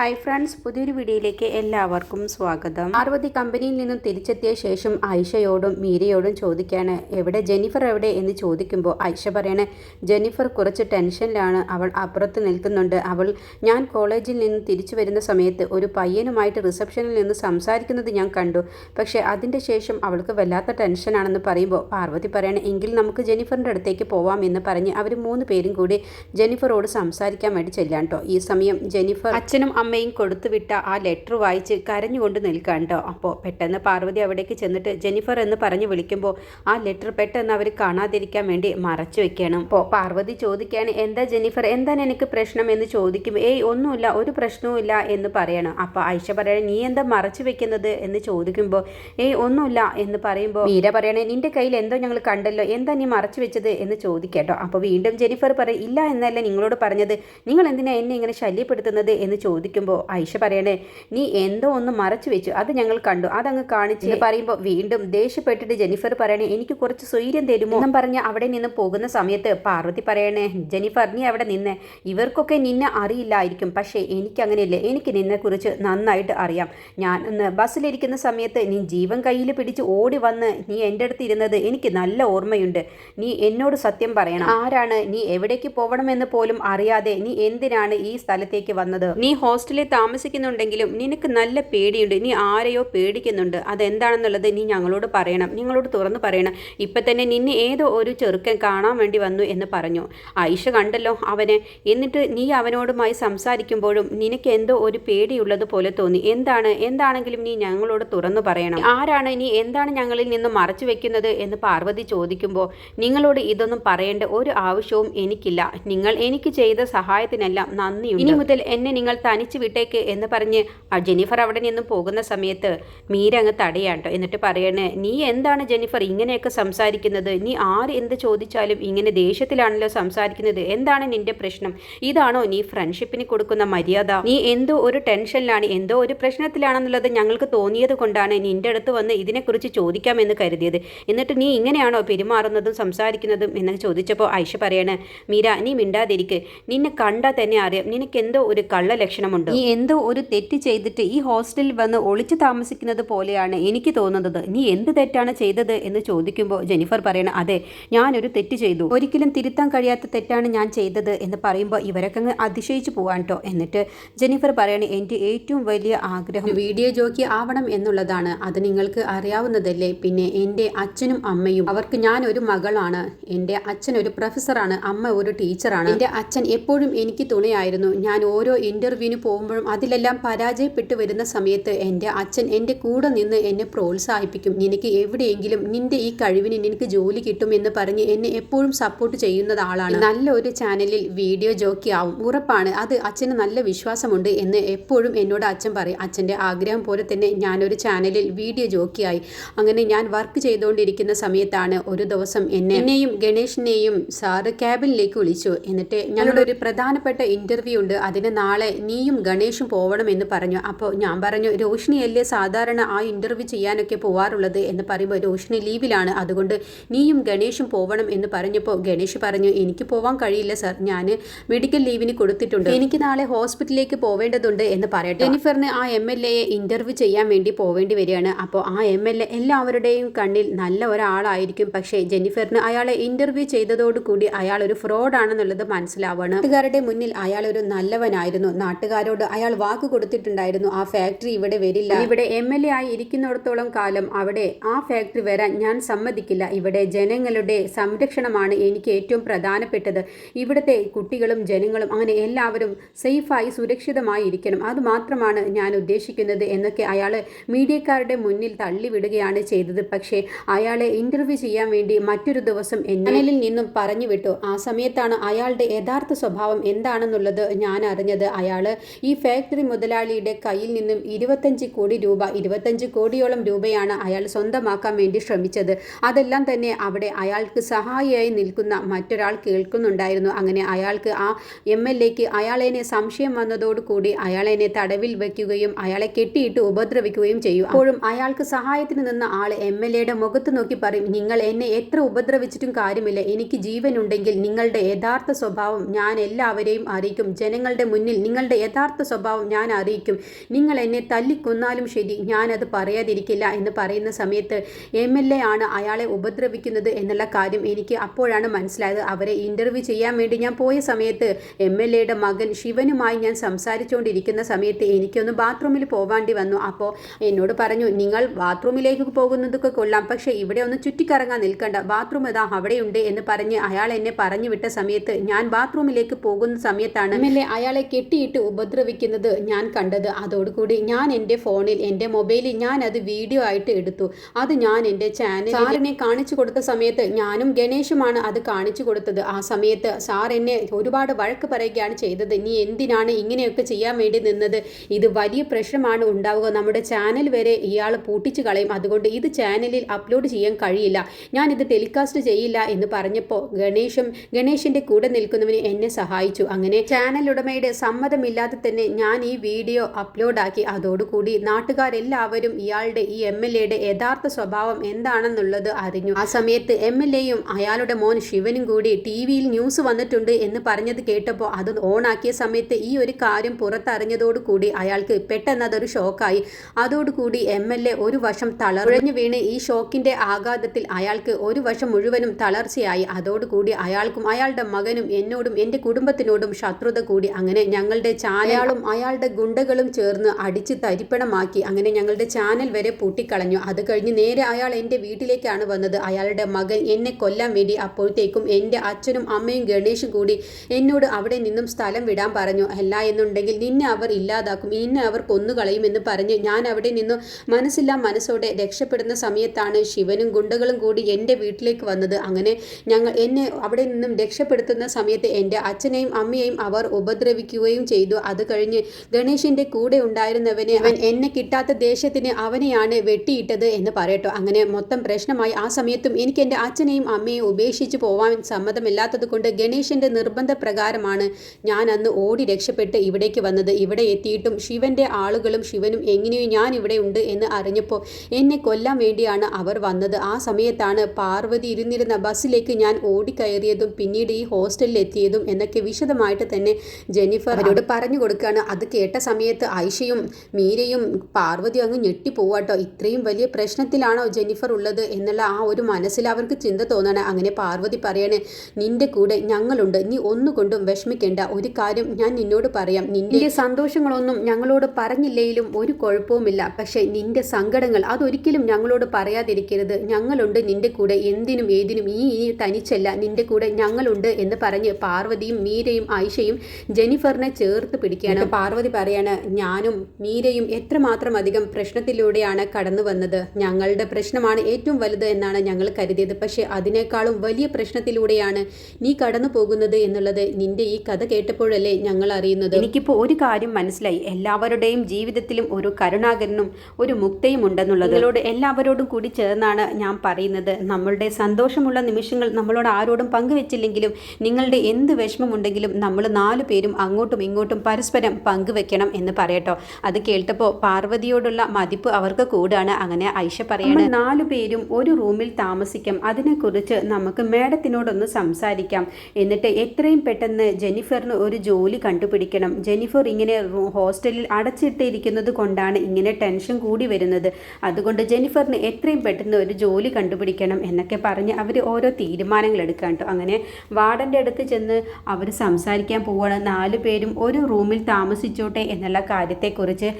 Hi friends പുതിയൊരു വീഡിയോയിലേക്ക് എല്ലാവർക്കും സ്വാഗതം. പാർവതി കമ്പനിയിൽ നിന്നും തിരിച്ചെത്തിയ ശേഷം ആയിഷയോടും മീരയോടും ചോദിക്കാണ് എവിടെ ജെനിഫർ എവിടെ? എന്ന് ചോദിക്കുമ്പോൾ ആയിഷ പറയണേ ജെനിഫർ കുറച്ച് ടെൻഷനിലാണ് അവൾ അപ്പുറത്ത് നിൽക്കുന്നുണ്ട്. അവൾ ഞാൻ കോളേജിൽ നിന്ന് തിരിച്ചു വരുന്ന സമയത്ത് ഒരു പയ്യനുമായിട്ട് റിസപ്ഷനിൽ നിന്ന് സംസാരിക്കുന്നത് ഞാൻ കണ്ടു. പക്ഷേ അതിന്റെ ശേഷം അവൾക്ക് വല്ലാത്ത ടെൻഷനാണെന്ന് പറയുമ്പോൾ പാർവതി പറയണേ എങ്കിൽ നമുക്ക് ജെനിഫറിന്റെ അടുത്തേക്ക് പോവാം എന്ന് പറഞ്ഞ് അവർ മൂന്ന് പേരും കൂടി ജെനിഫറോട് സംസാരിക്കാൻ വേണ്ടി ചെല്ലാൻ കേട്ടോ ഈ സമയം ജെനിഫർ അച്ഛനും അമ്മയും കൊടുത്തുവിട്ട ആ ലെറ്റർ വായിച്ച് കരഞ്ഞുകൊണ്ട് നിൽക്കാൻ കേട്ടോ. അപ്പോൾ പെട്ടെന്ന് പാർവതി അവിടേക്ക് ചെന്നിട്ട് ജെനിഫർ എന്ന് പറഞ്ഞ് വിളിക്കുമ്പോൾ ആ ലെറ്റർ പെട്ടെന്ന് അവർ കാണാതിരിക്കാൻ വേണ്ടി മറച്ചു വെക്കണം അപ്പോൾ പാർവതി ചോദിക്കുകയാണ് എന്താ ജെനിഫർ എന്താണ് എനിക്ക് പ്രശ്നം? എന്ന് ചോദിക്കും. ഏയ് ഒന്നുമില്ല ഒരു പ്രശ്നവുമില്ല എന്ന് പറയണം. അപ്പോൾ ഐഷ പറയണേ നീ എന്താ മറച്ചു വെക്കുന്നത്? എന്ന് ചോദിക്കുമ്പോൾ ഏയ് ഒന്നുമില്ല എന്ന് പറയുമ്പോൾ മീര പറയണേ നിന്റെ കയ്യിൽ എന്തോ ഞങ്ങൾ കണ്ടല്ലോ എന്താ നീ മറച്ചു വെച്ചത്? എന്ന് ചോദിക്കട്ടോ അപ്പോൾ വീണ്ടും ജെനിഫർ പറയും ഇല്ല എന്നല്ല നിങ്ങളോട് പറഞ്ഞത് നിങ്ങൾ എന്തിനാ എന്നെ ഇങ്ങനെ ശല്യപ്പെടുത്തുന്നത്? എന്ന് ചോദിക്കുമ്പോൾ ഐഷ പറയണേ നീ എന്തോ ഒന്ന് മറച്ചു വെച്ചു. അത് ഞങ്ങൾ കണ്ടു. അതങ്ങ് കാണിച്ച്. പറയുമ്പോൾ വീണ്ടും ദേഷ്യപ്പെട്ടിട്ട് ജെനിഫർ പറയണേ എനിക്ക് കുറച്ച് സ്വൈര്യം തരുമോ? എന്നും പറഞ്ഞ് അവിടെ നിന്ന് പോകുന്ന സമയത്ത് പാർവതി പറയണേ ജെനിഫർ നീ അവിടെ നിന്നെ. ഇവർക്കൊക്കെ നിന്നെ അറിയില്ലായിരിക്കും. പക്ഷേ എനിക്ക് അങ്ങനെയില്ല എനിക്ക് നിന്നെക്കുറിച്ച് നന്നായിട്ട് അറിയാം. ഞാൻ ഇന്ന് ബസ്സിലിരിക്കുന്ന സമയത്ത് നീ ജീവൻ കയ്യിൽ പിടിച്ച് ഓടി വന്ന് നീ എന്റെ അടുത്ത് ഇരുന്നത് എനിക്ക് നല്ല ഓർമ്മയുണ്ട്. നീ എന്നോട് സത്യം പറയണം. ആരാണ്? നീ എവിടേക്ക് പോകണമെന്ന് പോലും അറിയാതെ നീ എന്തിനാണ് ഈ സ്ഥലത്തേക്ക് വന്നത്? നീ ഹോസ്റ്റലിൽ താമസിക്കുന്നുണ്ടെങ്കിലും നിനക്ക് നല്ല പേടിയുണ്ട്. നീ ആരെയോ പേടിക്കുന്നുണ്ട്. അതെന്താണെന്നുള്ളത് നീ ഞങ്ങളോട് പറയണം. നിങ്ങളോട് തുറന്ന് പറയണം. ഇപ്പം തന്നെ നിന്നെ ഏതോ ഒരു ചെറുക്കൻ കാണാൻ വേണ്ടി വന്നു എന്ന് പറഞ്ഞു. ആയിഷ കണ്ടല്ലോ അവനെ. എന്നിട്ട് നീ അവനോടുമായി സംസാരിക്കുമ്പോഴും നിനക്ക് എന്തോ ഒരു പേടിയുള്ളത് പോലെ തോന്നി. എന്താണ്? എന്താണെങ്കിലും നീ ഞങ്ങളോട് തുറന്നു പറയണം. ആരാണ് നീ? എന്താണ് ഞങ്ങളിൽ നിന്ന് മറച്ചു വെക്കുന്നത് എന്ന് പാർവതി ചോദിക്കുമ്പോൾ നിങ്ങളോട് ഇതൊന്നും പറയേണ്ട ഒരു ആവശ്യവും എനിക്കില്ല. നിങ്ങൾ എനിക്ക് ചെയ്ത സഹായത്തിനെല്ലാം നന്ദിയുണ്ട്. ഇനി മുതൽ എന്നെ നിങ്ങൾ തനിച്ച് വിട്ടേക്ക് എന്ന് പറഞ്ഞ് ജെനിഫർ അവിടെ നിന്നും പോകുന്ന സമയത്ത് മീര അങ്ങ് തടയാട്ടോ. എന്നിട്ട് പറയണേ നീ എന്താണ് ജെനിഫർ ഇങ്ങനെയൊക്കെ സംസാരിക്കുന്നത്? നീ ആര് എന്ത് ചോദിച്ചാലും ഇങ്ങനെ ദേഷ്യത്തിലാണല്ലോ സംസാരിക്കുന്നത്? എന്താണ് നിന്റെ പ്രശ്നം? ഇതാണോ നീ ഫ്രണ്ട്ഷിപ്പിന് കൊടുക്കുന്ന മര്യാദ? നീ എന്തോ ഒരു ടെൻഷനിലാണ് എന്തോ ഒരു പ്രശ്നത്തിലാണെന്നുള്ളത് ഞങ്ങൾക്ക് തോന്നിയത് കൊണ്ടാണ് നിന്റെ അടുത്ത് വന്ന് ഇതിനെക്കുറിച്ച് ചോദിക്കാമെന്ന് കരുതിയത്. എന്നിട്ട് നീ ഇങ്ങനെയാണോ പെരുമാറുന്നതും സംസാരിക്കുന്നതും? എന്ന് ചോദിച്ചപ്പോൾ ഐഷ പറയണേ മീര നീ മിണ്ടാതിരിക്ക്. നിന്നെ കണ്ടാൽ തന്നെ അറിയാം. നിനക്ക് എന്തോ ഒരു കള്ള ലക്ഷണമുണ്ട് നീ എന്തോ ഒരു തെറ്റ് ചെയ്തിട്ട് ഈ ഹോസ്റ്റലിൽ വന്ന് ഒളിച്ചു താമസിക്കുന്നത് പോലെയാണ് എനിക്ക് തോന്നുന്നത്. നീ എന്ത് തെറ്റാണ് ചെയ്തത് എന്ന് ചോദിക്കുമ്പോൾ ജെനിഫർ പറയണം അതെ ഞാനൊരു തെറ്റ് ചെയ്തു. ഒരിക്കലും തിരുത്താൻ കഴിയാത്ത തെറ്റാണ് ഞാൻ ചെയ്തത് എന്ന് പറയുമ്പോൾ ഇവരൊക്കെ അങ്ങ് അതിശയിച്ചു പോവാൻ കേട്ടോ എന്നിട്ട് ജെനിഫർ പറയണ എന്റെ ഏറ്റവും വലിയ ആഗ്രഹം വീഡിയോ ജോക്കി ആവണം എന്നുള്ളതാണ്. അത് നിങ്ങൾക്ക് അറിയാവുന്നതല്ലേ? പിന്നെ എന്റെ അച്ഛനും അമ്മയും അവർക്ക് ഞാൻ ഒരു മകളാണ്. എന്റെ അച്ഛൻ ഒരു പ്രൊഫസറാണ് അമ്മ ഒരു ടീച്ചറാണ് എന്റെ അച്ഛൻ എപ്പോഴും എനിക്ക് തുണയായിരുന്നു. ഞാൻ ഓരോ ഇന്റർവ്യൂവിന് പോകുമ്പോഴും അതിലെല്ലാം പരാജയപ്പെട്ടു വരുന്ന സമയത്ത് എന്റെ അച്ഛൻ എന്റെ കൂടെ നിന്ന് എന്നെ പ്രോത്സാഹിപ്പിക്കും. നിനക്ക് എവിടെയെങ്കിലും നിന്റെ ഈ കഴിവിന് നിനക്ക് ജോലി കിട്ടും എന്ന് പറഞ്ഞ് എന്നെ എപ്പോഴും സപ്പോർട്ട് ചെയ്യുന്ന ആളാണ്. നല്ല ഒരു ചാനലിൽ വീഡിയോ ജോക്കി ആവും. ഉറപ്പാണ് അത് അച്ഛന് നല്ല വിശ്വാസമുണ്ട് എന്ന് എപ്പോഴും എന്നോട് അച്ഛൻ പറയും. അച്ഛന്റെ ആഗ്രഹം പോലെ തന്നെ ഞാനൊരു ചാനലിൽ വീഡിയോ ജോക്കിയായി. അങ്ങനെ ഞാൻ വർക്ക് ചെയ്തുകൊണ്ടിരിക്കുന്ന സമയത്താണ് ഒരു ദിവസം എന്നെ എന്നെയും ഗണേഷിനെയും സാറ് ക്യാബിനിലേക്ക് വിളിച്ചു. എന്നിട്ട് ഞങ്ങളുടെ ഒരു പ്രധാനപ്പെട്ട ഇന്റർവ്യൂ ഉണ്ട്. അതിന് നാളെ നീയും ഗണേഷും പോകണമെന്ന് പറഞ്ഞു. അപ്പോൾ ഞാൻ പറഞ്ഞു രോഷിനിയല്ലേ സാധാരണ ആ ഇന്റർവ്യൂ ചെയ്യാനൊക്കെ പോവാറുള്ളത്? എന്ന് പറയുമ്പോൾ രോഷിനി ലീവിലാണ് അതുകൊണ്ട് നീയും ഗണേഷും പോവണം എന്ന് പറഞ്ഞപ്പോൾ ഗണേഷ് പറഞ്ഞു എനിക്ക് പോവാൻ കഴിയില്ല സർ ഞാൻ മെഡിക്കൽ ലീവിന് കൊടുത്തിട്ടുണ്ട്. എനിക്ക് നാളെ ഹോസ്പിറ്റലിലേക്ക് പോവേണ്ടതുണ്ട് എന്ന് പറയട്ടെ. ജെനിഫറിന് ആ എം എൽ എയെ ഇന്റർവ്യൂ ചെയ്യാൻ വേണ്ടി പോവേണ്ടി വരികയാണ്. അപ്പോൾ ആ എം എൽ എ എല്ലാവരുടെയും കണ്ണിൽ നല്ല ഒരാളായിരിക്കും. പക്ഷേ ജെനിഫറിന് അയാളെ ഇന്റർവ്യൂ ചെയ്തതോടുകൂടി അയാൾ ഒരു ഫ്രോഡാണെന്നുള്ളത് മനസ്സിലാവുകയാണ് നാട്ടുകാരുടെ മുന്നിൽ അയാൾ ഒരു നല്ലവനായിരുന്നു. നാട്ടുകാരോട് അയാൾ വാക്ക് കൊടുത്തിട്ടുണ്ടായിരുന്നു ആ ഫാക്ടറി ഇവിടെ വരില്ല. ഇവിടെ എം എൽ എ ആയി ഇരിക്കുന്നിടത്തോളം കാലം അവിടെ ആ ഫാക്ടറി വരാൻ ഞാൻ സമ്മതിക്കില്ല. ഇവിടെ ജനങ്ങളുടെ സംരക്ഷണമാണ് എനിക്ക് ഏറ്റവും പ്രധാനപ്പെട്ടത്. ഇവിടുത്തെ കുട്ടികളും ജനങ്ങളും അങ്ങനെ എല്ലാവരും സേഫായി സുരക്ഷിതമായി ഇരിക്കണം. അത് മാത്രമാണ് ഞാൻ ഉദ്ദേശിക്കുന്നത് എന്നൊക്കെ അയാൾ മീഡിയക്കാരുടെ മുന്നിൽ തള്ളിവിടുകയാണ് ചെയ്തത്. പക്ഷേ അയാളെ ഇന്റർവ്യൂ ചെയ്യാൻ വേണ്ടി മറ്റൊരു ദിവസം എന്നിൽ നിന്നും പറഞ്ഞു വിട്ടു ആ സമയത്താണ് അയാളുടെ യഥാർത്ഥ സ്വഭാവം എന്താണെന്നുള്ളത് ഞാൻ അറിഞ്ഞത്. അയാൾ ഈ ഫാക്ടറി മുതലാളിയുടെ കയ്യിൽ നിന്നും ഇരുപത്തഞ്ച് കോടി രൂപ ഇരുപത്തഞ്ച് കോടിയോളം രൂപയാണ് അയാൾ സ്വന്തമാക്കാൻ വേണ്ടി ശ്രമിച്ചത്. അതെല്ലാം തന്നെ അവിടെ അയാൾക്ക് സഹായിയായി നിൽക്കുന്ന മറ്റൊരാൾ കേൾക്കുന്നുണ്ടായിരുന്നു. അങ്ങനെ അയാൾക്ക് ആ എം എൽ എക്ക് അയാളെന്നെ സംശയം വന്നതോടുകൂടി അയാളെന്നെ തടവിൽ വയ്ക്കുകയും അയാളെ കെട്ടിയിട്ട് ഉപദ്രവിക്കുകയും ചെയ്യും. അപ്പോഴും അയാൾക്ക് സഹായത്തിന് നിന്ന ആൾ എം എൽ എയുടെ മുഖത്ത് നോക്കി പറയും നിങ്ങൾ എന്നെ എത്ര ഉപദ്രവിച്ചിട്ടും കാര്യമില്ല. എനിക്ക് ജീവനുണ്ടെങ്കിൽ നിങ്ങളുടെ യഥാർത്ഥ സ്വഭാവം ഞാൻ എല്ലാവരെയും അറിയിക്കും. ജനങ്ങളുടെ മുന്നിൽ നിങ്ങളുടെ യഥാർത്ഥ യഥാർത്ഥ സ്വഭാവം ഞാൻ അറിയിക്കും. നിങ്ങൾ എന്നെ തല്ലിക്കൊന്നാലും ശരി ഞാനത് പറയാതിരിക്കില്ല എന്ന് പറയുന്ന സമയത്ത് എം എൽ എ ആണ് അയാളെ ഉപദ്രവിക്കുന്നത് എന്നുള്ള കാര്യം എനിക്ക് അപ്പോഴാണ് മനസ്സിലായത്. അവരെ ഇന്റർവ്യൂ ചെയ്യാൻ വേണ്ടി ഞാൻ പോയ സമയത്ത് എം എൽ എയുടെ മകൻ ശിവനുമായി ഞാൻ സംസാരിച്ചുകൊണ്ടിരിക്കുന്ന സമയത്ത് എനിക്കൊന്ന് ബാത്റൂമിൽ പോവാണ്ടി വന്നു. അപ്പോൾ എന്നോട് പറഞ്ഞു നിങ്ങൾ ബാത്റൂമിലേക്ക് പോകുന്നതൊക്കെ കൊള്ളാം പക്ഷേ ഇവിടെ ഒന്ന് ചുറ്റിക്കറങ്ങാൻ നിൽക്കണ്ട. ബാത്റൂം ഇതാ അവിടെയുണ്ട് എന്ന് പറഞ്ഞ് അയാൾ എന്നെ പറഞ്ഞു വിട്ട സമയത്ത് ഞാൻ ബാത്റൂമിലേക്ക് പോകുന്ന സമയത്താണ് എം എൽ എ അയാളെ കെട്ടിയിട്ട് ഉപദ്രവിക്കുന്നത് ഞാൻ കണ്ടത്. അതോടുകൂടി ഞാൻ എന്റെ ഫോണിൽ എന്റെ മൊബൈലിൽ ഞാൻ അത് വീഡിയോ ആയിട്ട് എടുത്തു. അത് ഞാൻ എന്റെ ചാനൽ സാറിനെ കാണിച്ചു കൊടുത്ത സമയത്ത് ഞാനും ഗണേഷുമാണ് അത് കാണിച്ചു കൊടുത്തത്. ആ സമയത്ത് സാർ എന്നെ ഒരുപാട് വഴക്ക് പറയുകയാണ് ചെയ്തത്. നീ എന്തിനാണ് ഇങ്ങനെയൊക്കെ ചെയ്യാൻ വേണ്ടി നിന്നത്? ഇത് വലിയ പ്രശ്നമാണ് ഉണ്ടാവുക. നമ്മുടെ ചാനൽ വരെ ഇയാൾ പൂട്ടിച്ചു കളയും. അതുകൊണ്ട് ഇത് ചാനലിൽ അപ്ലോഡ് ചെയ്യാൻ കഴിയില്ല. ഞാൻ ഇത് ടെലികാസ്റ്റ് ചെയ്യില്ല എന്ന് പറഞ്ഞപ്പോൾ ഗണേഷും ഗണേഷിന്റെ കൂടെ നിൽക്കുന്നവന് എന്നെ സഹായിച്ചു. അങ്ങനെ ചാനൽ ഉടമയുടെ സമ്മതമില്ലാതെ തന്നെ ഞാൻ ഈ വീഡിയോ അപ്ലോഡാക്കി. അതോടുകൂടി നാട്ടുകാരെല്ലാവരും ഇയാളുടെ ഈ എം എൽ എയുടെ യഥാർത്ഥ സ്വഭാവം എന്താണെന്നുള്ളത് അറിഞ്ഞു. ആ സമയത്ത് എം എൽ എയും അയാളുടെ മോൻ ശിവനും കൂടി ടി വിയിൽ ന്യൂസ് വന്നിട്ടുണ്ട് എന്ന് പറഞ്ഞത് കേട്ടപ്പോൾ അത് ഓണാക്കിയ സമയത്ത് ഈ ഒരു കാര്യം പുറത്തറിഞ്ഞതോടുകൂടി അയാൾക്ക് പെട്ടെന്ന് അതൊരു ഷോക്കായി. അതോടുകൂടി എം എൽ എ ഒരു വശം തളർന്നു വീണ് ഈ ഷോക്കിന്റെ ആഘാതത്തിൽ അയാൾക്ക് ഒരു വശം മുഴുവനും തളർച്ചയായി. അതോടുകൂടി അയാൾക്കും അയാളുടെ മകനും എന്നോടും എന്റെ കുടുംബത്തിനോടും ശത്രുത കൂടി. അങ്ങനെ ഞങ്ങളുടെ ചാനലും അയാളുടെ ഗുണ്ടകളും ചേർന്ന് അടിച്ച് തരിപ്പണമാക്കി അങ്ങനെ ഞങ്ങളുടെ ചാനൽ വരെ പൂട്ടിക്കളഞ്ഞു. അത് കഴിഞ്ഞ് നേരെ അയാൾ എന്റെ വീട്ടിലേക്കാണ് വന്നത്. അയാളുടെ മകൻ എന്നെ കൊല്ലാൻ വേണ്ടി അപ്പോഴത്തേക്കും എന്റെ അച്ഛനും അമ്മയും ഗണേഷും കൂടി എന്നോട് അവിടെ നിന്നും സ്ഥലം വിടാൻ പറഞ്ഞു. അല്ല എന്നുണ്ടെങ്കിൽ നിന്നെ അവർ ഇല്ലാതാക്കും. നിന്നെ അവർ കൊന്നുകളയുമെന്ന് പറഞ്ഞ് ഞാൻ അവിടെ നിന്നും മനസ്സില്ലാ മനസ്സോടെ രക്ഷപ്പെടുന്ന സമയത്താണ് ശിവനും ഗുണ്ടകളും കൂടി എന്റെ വീട്ടിലേക്ക് വന്നത്. അങ്ങനെ ഞങ്ങൾ എന്നെ അവിടെ നിന്നും രക്ഷപ്പെടുത്തുന്ന സമയത്ത് എന്റെ അച്ഛനെയും അമ്മയെയും അവർ ഉപദ്രവിക്കുകയും ചെയ്തു. അത് കഴിഞ്ഞ് ഗണേഷിന്റെ കൂടെ ഉണ്ടായിരുന്നവനെ അവൻ എന്നെ കിട്ടാത്ത ദേഷ്യത്തിന് അവനെയാണ് വെട്ടിയിട്ടത് എന്ന് പറയട്ടോ. അങ്ങനെ മൊത്തം പ്രശ്നമായി. ആ സമയത്തും എനിക്ക് എന്റെ അച്ഛനെയും അമ്മയെയും ഉപേക്ഷിച്ച് പോവാൻ സമ്മതമില്ലാത്തത് കൊണ്ട് ഗണേഷിന്റെ നിർബന്ധ പ്രകാരമാണ് ഞാൻ അന്ന് ഓടി രക്ഷപ്പെട്ട് ഇവിടേക്ക് വന്നത്. ഇവിടെ എത്തിയിട്ടും ശിവന്റെ ആളുകളും ശിവനും എങ്ങനെയോ ഞാൻ ഇവിടെ ഉണ്ട് എന്ന് അറിഞ്ഞപ്പോൾ എന്നെ കൊല്ലാൻ വേണ്ടിയാണ് അവർ വന്നത്. ആ സമയത്താണ് പാർവതി ഇരുന്നിരുന്ന ബസ്സിലേക്ക് ഞാൻ ഓടിക്കയറിയതും പിന്നീട് ഈ ഹോസ്റ്റലിൽ എത്തിയതും എന്നൊക്കെ വിശദമായിട്ട് തന്നെ ജെന്നിഫർ അവരോട് പറഞ്ഞു കൊടുക്കുകയാണ് അത് കേട്ട സമയത്ത് ഐഷയും മീരയും പാർവതി അങ്ങ് ഞെട്ടിപ്പോവാട്ടോ ഇത്രയും വലിയ പ്രശ്നത്തിലാണോ ജെന്നിഫർ ഉള്ളത് എന്നുള്ള ആ ഒരു മനസ്സിൽ അവർക്ക് ചിന്ത തോന്നണം. അങ്ങനെ പാർവതി പറയണേ നിന്റെ കൂടെ ഞങ്ങളുണ്ട്. നീ ഒന്നുകൊണ്ടും വിഷമിക്കേണ്ട. ഒരു കാര്യം ഞാൻ നിന്നോട് പറയാം. നിന്റെ സന്തോഷങ്ങളൊന്നും ഞങ്ങളോട് പറഞ്ഞില്ലെങ്കിലും ഒരു കുഴപ്പവുമില്ല. പക്ഷേ നിന്റെ സങ്കടങ്ങൾ അതൊരിക്കലും ഞങ്ങളോട് പറയാതിരിക്കരുത്. ഞങ്ങളുണ്ട് നിന്റെ കൂടെ. എന്തിനും ഏതിനും ഈ ഇനി തനിച്ചല്ല. നിന്റെ കൂടെ ഞങ്ങളുണ്ട് എന്ന് പറഞ്ഞ് പാർവതിയും മീരയും ആയിഷയും ജെനിഫറിനെ ചേർത്ത് പിടിക്കുകയാണ് പാർവതി പറയാണ് ഞാനും മീരയും എത്രമാത്രം അധികം പ്രശ്നത്തിലൂടെയാണ് കടന്നു വന്നത്? ഞങ്ങളുടെ പ്രശ്നമാണ് ഏറ്റവും വലുത് എന്നാണ് ഞങ്ങൾ കരുതിയത്. പക്ഷേ അതിനേക്കാളും വലിയ പ്രശ്നത്തിലൂടെയാണ് നീ കടന്നു പോകുന്നത് എന്നുള്ളത് നിന്റെ ഈ കഥ കേട്ടപ്പോഴല്ലേ ഞങ്ങൾ അറിയുന്നത്. എനിക്കിപ്പോൾ ഒരു കാര്യം മനസ്സിലായി. എല്ലാവരുടെയും ജീവിതത്തിലും ഒരു കരുണാകരനും ഒരു മുക്തയും ഉണ്ടെന്നുള്ളത്. നിങ്ങളോട് എല്ലാവരോടും കൂടി ചേർന്നാണ് ഞാൻ പറയുന്നത്. നമ്മളുടെ സന്തോഷമുള്ള നിമിഷങ്ങൾ നമ്മളോട് ആരോടും പങ്കുവെച്ചില്ലെങ്കിലും നിങ്ങളുടെ എന്ത് വിഷമമുണ്ടെങ്കിലും നമ്മൾ നാലു പേരും അങ്ങോട്ടും ഇങ്ങോട്ടും പരസ്പരം പങ്കുവെക്കണം എന്ന് പറയട്ടോ. അത് കേട്ടപ്പോൾ പാർവതിയോടുള്ള മതിപ്പ് അവർക്ക് കൂടാണ്. അങ്ങനെ ഐഷ പറയുന്നത് നാലു പേരും ഒരു റൂമിൽ താമസിക്കാം. അതിനെക്കുറിച്ച് നമുക്ക് മേഡത്തിനോടൊന്ന് സംസാരിക്കാം. എന്നിട്ട് എത്രയും പെട്ടെന്ന് ജെനിഫറിന് ഒരു ജോലി കണ്ടുപിടിക്കണം. ജെനിഫർ ഇങ്ങനെ ഹോസ്റ്റലിൽ അടച്ചിട്ടിരിക്കുന്നത് കൊണ്ടാണ് ഇങ്ങനെ ടെൻഷൻ കൂടി വരുന്നത്. അതുകൊണ്ട് ജെനിഫറിന് എത്രയും പെട്ടെന്ന് ഒരു ജോലി കണ്ടുപിടിക്കണം എന്നൊക്കെ പറഞ്ഞ് അവർ ഓരോ തീരുമാനങ്ങൾ എടുക്കാൻ അങ്ങനെ വാർഡന്റെ അടുത്ത് ചെന്ന് അവർ സംസാരിക്കാൻ പോവുകയാണ് നാലു പേരും ഒരു റൂമിൽ താമസിച്ചോട്ടെ എന്നുള്ള കാര്യത്തെക്കുറിച്ച്